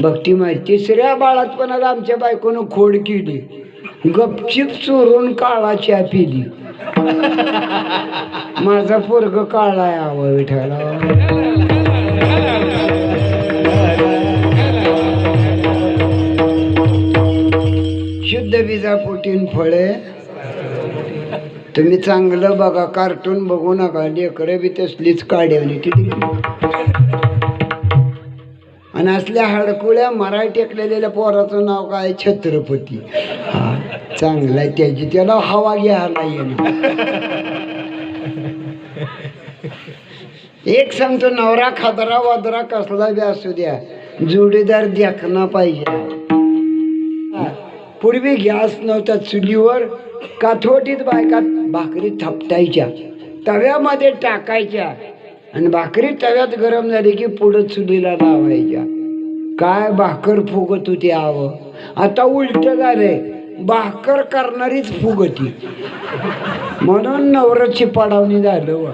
भक्ती माहिती. तिसऱ्या बाळातपणात आमच्या बायकोनं खोड केली. गपचीप चोरून काळा चहा पिली. माझा पोरग काळा यावं विठाला शुद्ध बीजा पोटीन फळे. तुम्ही चांगलं बघा कार्टून बघू नका लेकरं बी तसलीच काढवली किती आणि असल्या हडकुळ्या मराठी टेकलेल्या पोराचं नाव काय? छत्रपती. हा चांगला आहे त्याची. त्याला हवा घ्यायला येणं एक सांगतो नवरा खादरा वादरा कसला बी असू द्या. जोडीदार देखना पाहिजे. हा. पूर्वी गॅस नव्हता चुलीवर काथोटीत बायका भाकरी थापटायच्या. तव्यामध्ये टाकायच्या. आणि भाकरी तव्यात गरम झाली की पुढं चुलीला लावायच्या. काय भाकर फुगत होती आव? आता उलट झालंय. भाकर करणारीच फुगती. म्हणून नवराची पाडावणी झालं व.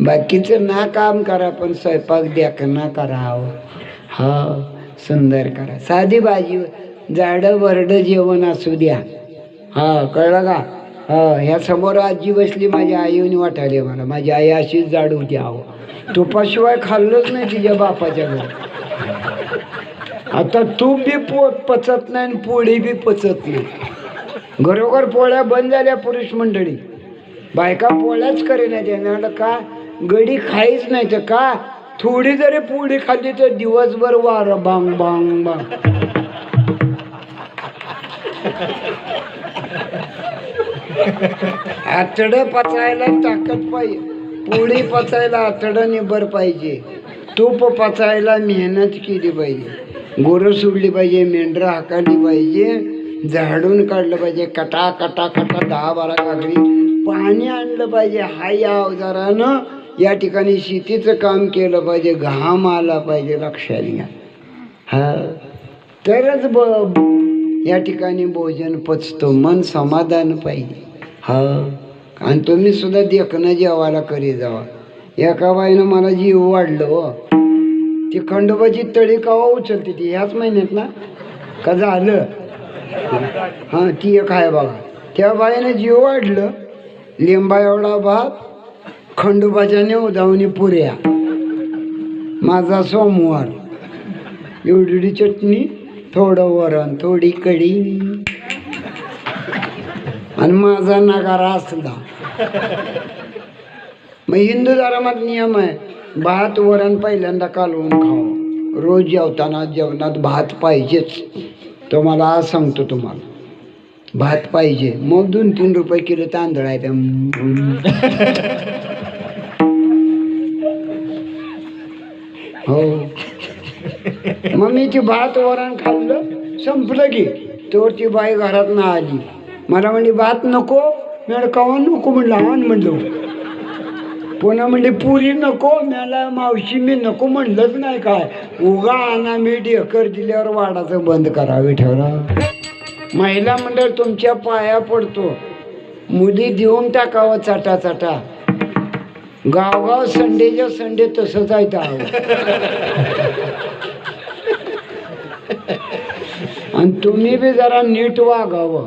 बाकीचं ना काम करा पण स्वयंपाक द्याक ना करावं हा हो, सुंदर करा. साधी भाजी जाडं वरडं जेवण असू द्या. हा कळलं का? ह्या समोर आजी बसली माझी आईने वाटायले मला माझी आई अशीच जाड होती आहो. तुपाशिवाय खाल्लंच नाही तिच्या बापाच्या घरी. आता तूप बी पो पचत नाही आणि पोळी बी पचत नाही. घरोघर पोळ्या बंद झाल्या पुरुष मंडळी. बायका पोळ्याच करेना त्यानं का? गडी खाईच नाही तर का? थोडी जरी पोळी खाल्ली तर दिवसभर वार बांग बांग बांग. आतडं पचायला ताकद पाहिजे. पोळी पचायला आतडं निबर पाहिजे. तूप पचायला मेहनत केली पाहिजे. गोरं सोडली पाहिजे मेंढरं हाकाली पाहिजे झाडून काढलं पाहिजे कटा कटा कटा दहा बारा काकडी. पाणी आणलं पाहिजे हा या अवजारानं. या ठिकाणी शेतीचं काम केलं पाहिजे घाम आला पाहिजे लक्षात घ्या. हा. तरच ब या ठिकाणी भोजन पचतो मन समाधान पाहिजे. हा. आणि तुम्ही सुद्धा देखणं जेवायला करी जावा. एका बाईनं मला जीव वाढलं हो. ती खंडोबाची तळी कवा उचलते ती? ह्याच महिन्यात ना? का झालं? हां ती एक आहे बघा. त्या बाईनं जीव वाढलं. लिंबा एवढा भात खंडोबाच्या उदावणी पुऱ्या. माझा सोमवार. एवढी चटणी थोडं वरण थोडी कढी. आणि माझा नगारा असला. मग हिंदू धर्मात नियम आहे भात वरण पहिल्यांदा कालवून खावं. रोज जेवताना जेवणात भात पाहिजेच. तो मला आज सांगतो तुम्हाला. भात पाहिजे. मग दोन तीन रुपये किलो तांदूळ आहे हो. मग मी ती भात वरण खाल्लं संपलं की. तर ती बाई घरात ना आली. मला म्हणली भात नको मी कवा नको म्हणलं आव्हान म्हणलो. पुन्हा म्हणली पुरी नको मला मावशी मी नको म्हणलंच नाही काय. उगा आणा मी ढेकर दिल्यावर वाडाचं बंद करावे ठेवला. महिला मंडळ तुमच्या पाया पडतो. मुली देऊन टाकावं चाटा चाटा गावगाव संडेच्या संडे तसंच आहे. आणि तुम्ही बी जरा नीट वागावं.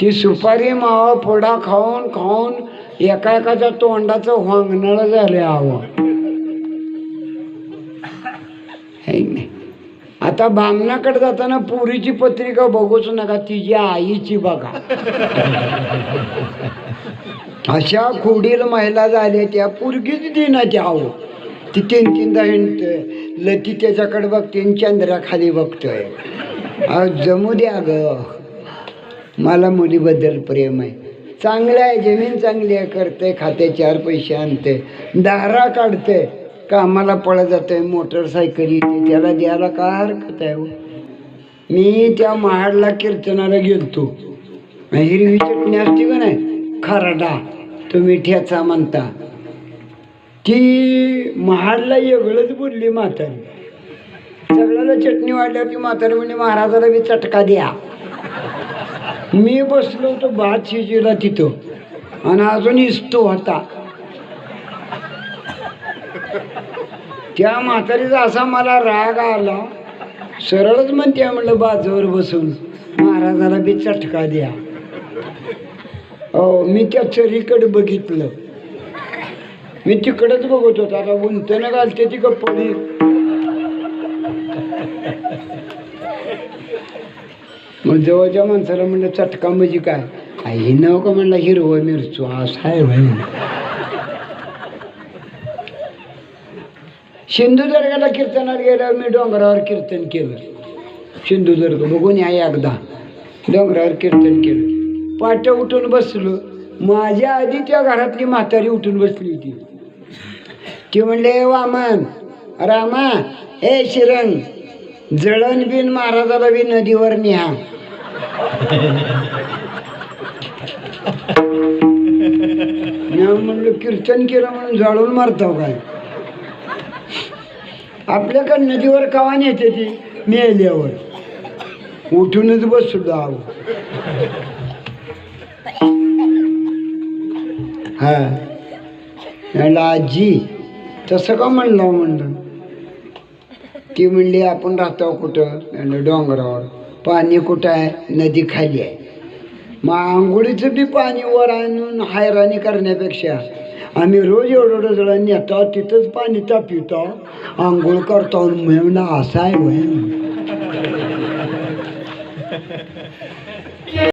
ती सुपारी मावा फोडा खाऊन खाऊन एका एकाच्या तोंडाचं वांगणळ झालं हवं नाही? आता बामणाकडे जाताना पुरीची पत्रिका बघूच नका तिच्या आईची बघा. अशा खुडील महिला झाल्या त्या पुरगीच दिनाच्या आहो. ती तीन तीनदा हिंडतोय. लती त्याच्याकडे बघते आणि चंद्राखाली बघतोय. जमू द्या ग. मला मुलीबद्दल प्रेम आहे. चांगलं आहे जमीन चांगली आहे करते खाते चार पैसे आणते दारा काढते कामाला पळत जाते मोटरसायकल येते त्याला द्यायला काय हरकत आहे हो. मी त्या महाडला कीर्तनाला गेलतो. हिरवी चटणी असते का नाही? खरडा. तुम्ही ठेचा म्हणता. ती महाडला वेगळंच बोलली म्हातारी. सगळ्याला चटणी वाढल्यावर ती म्हातारी म्हणजे महाराजाला बी चटका द्या. मी बसलो होतो भात शिजीला तिथं. आणि अजून इस्तो होता. त्या म्हातारीचा असा मला राग आला. सरळच म्हणते म्हणलं बाजूवर बसून. महाराजाला बी चटका द्या. हो मी त्या चरीकडे बघितलं. मी तिकडंच बघत होतो. आता उंचनं घालते ती पडी मग जवळच्या माणसाला म्हणलं चटका म्हणजे काय? आई नव का म्हणला हिरवं मिरचू? असा आहे भाई सिंधुदुर्गाला कीर्तनात गेल्यावर मी डोंगरावर कीर्तन केलं. सिंधुदुर्ग बघून या एकदा. डोंगरावर कीर्तन केलं. पाट उठून बसलो. माझ्या आधी त्या घरातली म्हातारी उठून बसली होती. ती म्हणले वामन रामा हे शिरंग जळण बिन महाराजाला बी नदीवर न्या. म्हणलं कीर्तन केलं म्हणून जाळून मारतो काय? आपल्याकडे नदीवर कवा नेते ती? मेल्यावर. उठूनच बसलो आहो. हा. म्हणलं आजी तसं का म्हणलं म्हणलं? ती म्हणली आपण राहतो कुठं? डोंगरावर. पाणी कुठं आहे? नदी खाली आहे. मग आंघोळीचं बी पाणी वर आणून हैराणी करण्यापेक्षा आम्ही रोज एवढं एवढं नेतो तिथंच पाणी तापितो आंघोळ करतो म्हणून असं आहे म्हणून.